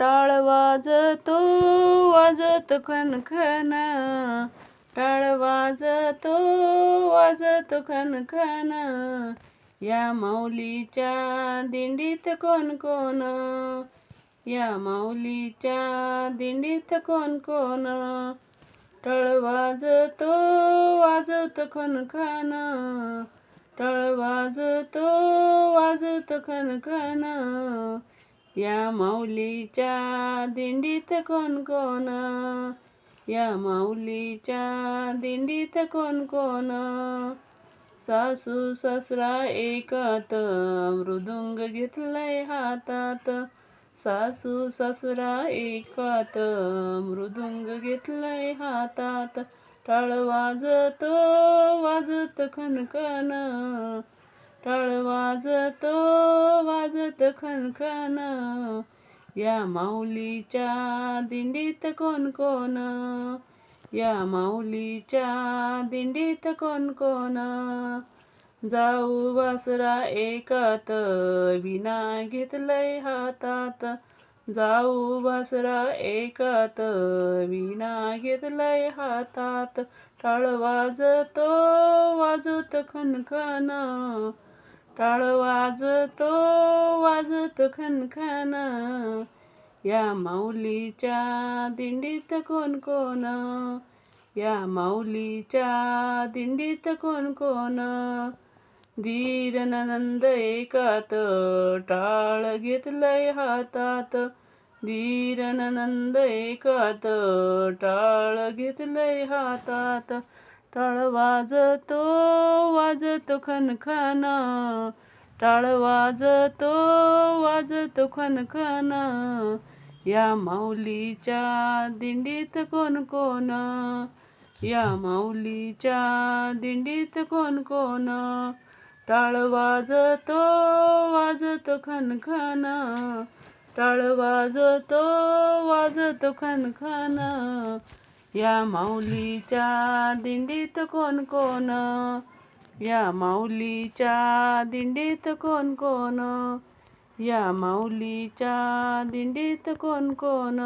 टाळ वाजतो वाजत खनखन. टाळ वाजतो वाजत खनखन. या माऊलीच्या दिंडीत कोण कोण? या माऊलीच्या दिंडीत कोण कोण? टळ वाजतो वाजत खनखन. टळ वाजतो वाजत खनखन. या माऊलीच्या दिंडीत कोण कोण? या माऊलीच्या दिंडीत कोण कोण? सासू ससरा एकात मृदुंग घेतलाय हातात. सासू ससरा एकात मृदुंग घेतलाय हातात. टाळ वाजतो वाजत खनकन टाळ वाजतो वाजत खनखन या माऊलीच्या दिंडीत कोण कोण? या माऊलीच्या दिंडीत कोण कोण? जाऊ वासरा एकात विना घेतलंय हातात. जाऊ वासरा एकात विना घेतलंय हातात. टाळ वाजतो वाजत खनखन टाळ वाजतो वाजत खनखन. या माऊलीच्या दिंडीत कोण कोण? या माऊलीच्या दिंडीत कोण कोण? धीर नंद एकात टाळ घेतलंय हातात. धीर नंद एकात टाळ घेतलंय हातात. टाळ वाजतो वाजतो खनखन. टाळ वाजतो वाजतो खनखन. या माऊलीच्या दिंडीत कोण कोण? या माऊलीच्या दिंडीत कोण कोण? टाळ वाजतो वाजतो खनखन. टाळ वाजतो वाजतो खनखन. या माऊलीच्या दिंडीत कोण कोण? या माऊलीच्या दिंडीत कोण कोण? या माऊलीच्या दिंडीत कोण कोण?